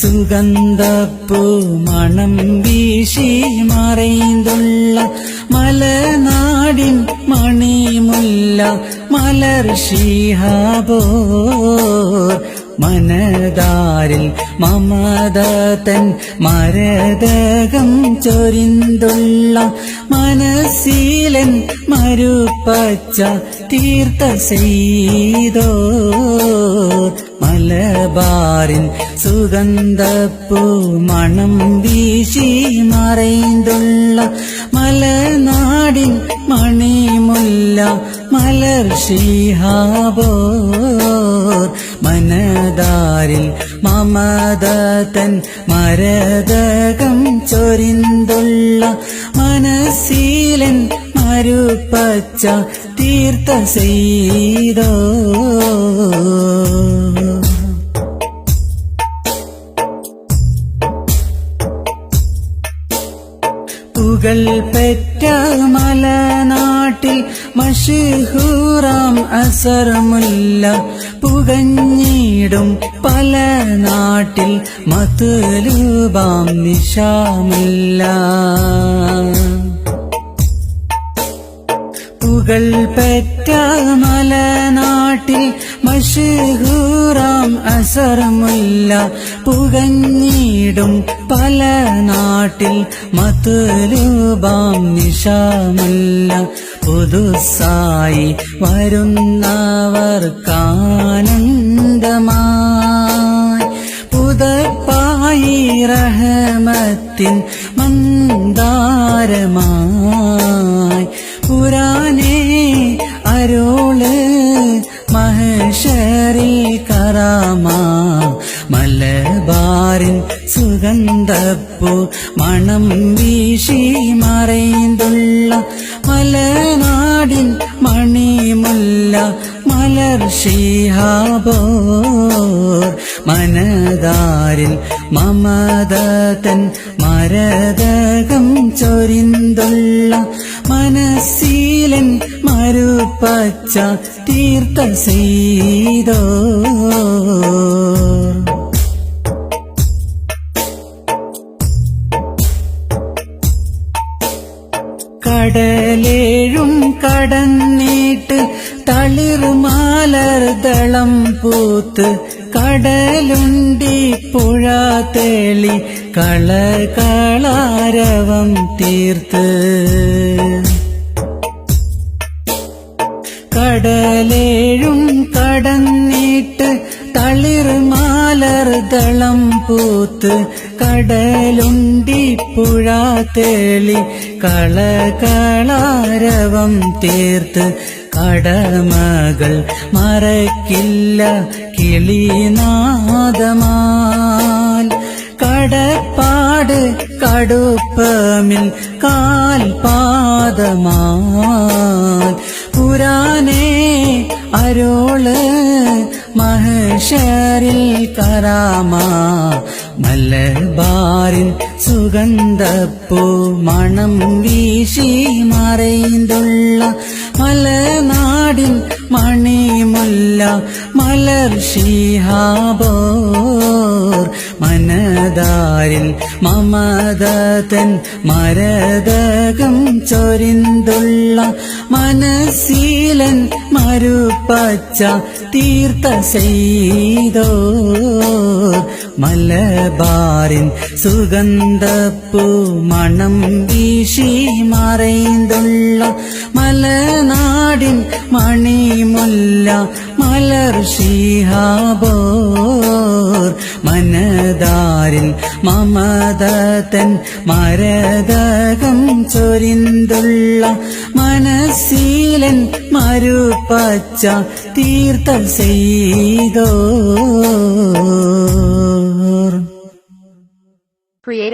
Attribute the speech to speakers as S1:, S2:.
S1: സുഗന്ധപ്പൂ മണം വീശി മറൈന്തുള്ള മലനാടിൻ മണിമുല്ല മലർ ഷീഹാബോ മനതാരിൽ മമതൻ മരതകം ചൊരിന്തുള്ള മനസ്സീലൻ മരുപ്പച്ച തീർത്ത ചെയ്തോ മലബാറിൻ സുഗന്ധപ്പൂ മണം വീശി മറൈന്തുള്ള മലനാടിൻ മണിമുല്ല മലർ ഷീഹാബോ മനദാരിൽ മമതൻ മരതകം ചൊരിന്തുള്ള മനസ്സിലൻ മരുപ്പച്ച തീർത്ഥ ചെയ്തോ പുകൾ പെറ്റ മലനാട്ടിൽ മഷിഹൂറാം അസർമുല്ല പുകഞ്ഞിടും പല നാട്ടിൽ മതലൂപാം നിശാമില്ല. പുകൾ പെറ്റ മലനാട്ടിൽ മഷഹൂറാം അസർമുല്ല പുകഞ്ഞിടും പല നാട്ടിൽ മതുലൂബാം നിശാമല്ല പുതുസായി വരുന്നവർക്കാനന്ദമായി. പുതപ്പായി റഹമത്തിൻ മന്ദാരമായി. പുരാനേ അരോൾ സുഗന്ധപ്പൂ മണം വീശി മറൈന്തുള്ള മലനാടിൻ മണിമുല്ല മലർ ഷീഹാബോർ മനതാരിൽ മമതൻ മരതകം ചൊരിന്തുള്ള മനസ്സിലൻ മരുപ്പച്ച തീർത്ത ചെയ്തോ കടന്നീട്ട് തളിർമാലർദളം പൂത്ത് കടലുണ്ടി പുഴ തേളി കളകളാരവം തീർത്ത്. കടലേഴും കടന്നിട്ട് തളിർമാലർദളം പൂത്ത് കടലുണ്ടി പുഴ തേളി കളകളാരവം തീർത്ത് കടമകൾ മറക്കില്ല കിളിനാദമാൽ. കടപ്പാട് കടുപ്പമിൽ കാൽപാദമാൽ. പുരാനേ അരോൾ മഹേശ്വരിൽ കരാമ മലബാറിൻ സുഗന്ധപ്പൂ മണം വീശി മറൈന്തുള്ള മലനാടിൻ മണിമുല്ല മലർ ഷീഹാബോർ മനദാരിൽ മമതൻ മരതകം ചൊരിന്തുള്ള മനസീലൻ മരുപ്പച്ച തീർത്ഥ ചെയ്തോ മലബാറിൻ സുഗന്ധപ്പൂ മണം വീശി മറൈന്തുള്ള മലനാടിൻ മണിമുല്ല മലർ ഷീഹാബോർ മനദാരിൽ മമതൻ മരതകം ചൊരിന്തുള്ള മനസ്സീലൻ മരുപ്പച്ച തീർത്ഥം ചെയ്തോ
S2: Create